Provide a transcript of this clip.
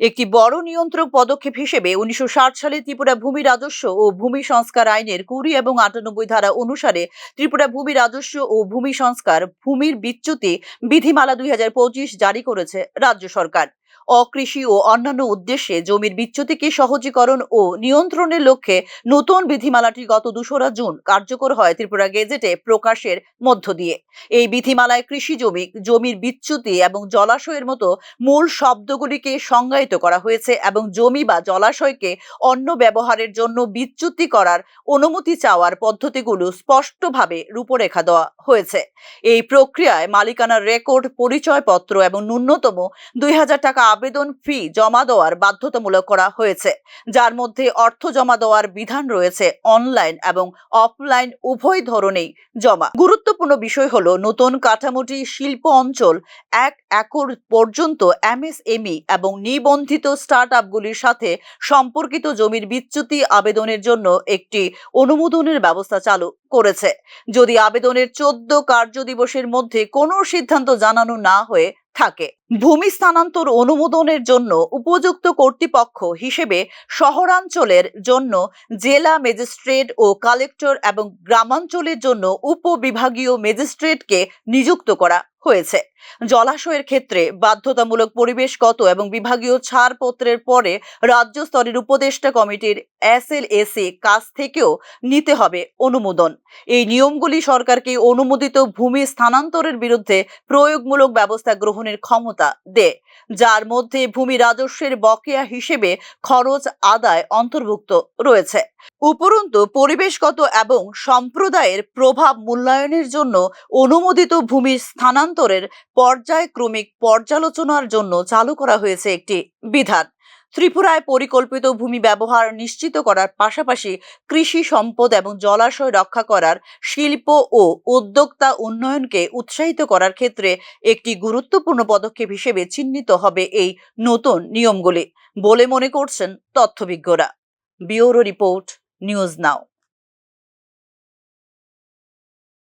একটি বড় নিয়ন্ত্রক পদক্ষেপ হিসেবে উনিশশো ষাট সালে ত্রিপুরা ভূমি রাজস্ব ও ভূমি সংস্কার আইনের কুড়ি এবং আটানব্বই ধারা অনুসারে ত্রিপুরা ভূমি রাজস্ব ও ভূমি সংস্কার ভূমির বিচ্যুতি বিধিমালা দুই হাজার পঁচিশ জারি করেছে রাজ্য সরকার। অকৃষি ও অন্যান্য উদ্দেশ্যে জমির বিচ্যুতিকে সহজীকরণ ও নিয়ন্ত্রণের লক্ষ্যে নতুন বিধিমালাটি গত দুশোরা জুন কার্যকর হয় ত্রিপুরা গেজেটে প্রকাশের মধ্য দিয়ে। এই বিধিমালায় কৃষি জমি, জমির বিচ্যুতি এবং জলাশয়ের মতো মূল শব্দগুলিকে সংজ্ঞায়িত করা হয়েছে এবং জমি বা জলাশয়কে অন্য ব্যবহারের জন্য বিচ্যুতি করার অনুমতি চাওয়ার পদ্ধতিগুলো স্পষ্টভাবে রূপরেখা দেওয়া হয়েছে। এই প্রক্রিয়ায় মালিকানার রেকর্ড, পরিচয়পত্র এবং ন্যূনতম দুই হাজার টাকা আবেদন ফি জমা দেওয়ার বাধ্যতামূলক করা হয়েছে। যার মধ্যে অর্থ জমা দেওয়ার বিধান রয়েছে অনলাইন এবং অফলাইন, উভয় ধরনেই জমা। গুরুত্বপূর্ণ বিষয় হলো নতুন কাঠামোটি শিল্প অঞ্চল এক একর পর্যন্ত এমএসএমই এবং নিবন্ধিত স্টার্ট আপগুলির সাথে সম্পর্কিত জমির বিচ্যুতি আবেদনের জন্য একটি অনুমোদনের ব্যবস্থা চালু করেছে। যদি আবেদনের চোদ্দ কার্য দিবসের মধ্যে কোনো সিদ্ধান্ত জানানো না হয়ে থাকে ভূমি স্থানান্তর অনুমোদনের জন্য উপযুক্ত কর্তৃপক্ষ হিসেবে শহরাঞ্চলের জন্য জেলা ম্যাজিস্ট্রেট ও কালেক্টর এবং গ্রামাঞ্চলের জন্য উপবিভাগীয় ম্যাজিস্ট্রেটকে নিযুক্ত করা হয়েছে। জলাশয়ের ক্ষেত্রে বাধ্যতামূলক পরিবেশগত এবং বিভাগীয় ছাড়পত্রের পরে রাজ্য স্তরের উপদেষ্টা কমিটির এসএলএসি কাছ থেকেও নিতে হবে অনুমোদন। এই নিয়মগুলি সরকারকে অনুমোদিত ভূমি স্থানান্তরের বিরুদ্ধে প্রয়োগমূলক ব্যবস্থা গ্রহণের ক্ষমতা দেয় যার মধ্যে ভূমি রাজস্বের বকেয়া হিসেবে খরচ আদায় অন্তর্ভুক্ত রয়েছে। উপরন্তু, পরিবেশগত এবং সম্প্রদায়ের প্রভাব মূল্যায়নের জন্য অনুমোদিত ভূমি স্থানান্তরের পর্যায়ক্রমিক পর্যালোচনার জন্য চালু করা হয়েছে একটি বিধান। ত্রিপুরায় পরিকল্পিত ভূমি ব্যবহার নিশ্চিত করার পাশাপাশি কৃষি সম্পদ এবং জলাশয় রক্ষা করার শিল্প ও উদ্যোক্তা উন্নয়নকে উৎসাহিত করার ক্ষেত্রে একটি গুরুত্বপূর্ণ পদক্ষেপ হিসেবে চিহ্নিত হবে এই নতুন নিয়মগুলি। বলে মনে করছেন তথ্যবিজ্ঞরা ব্যুরো রিপোর্ট, নিউজ নাও।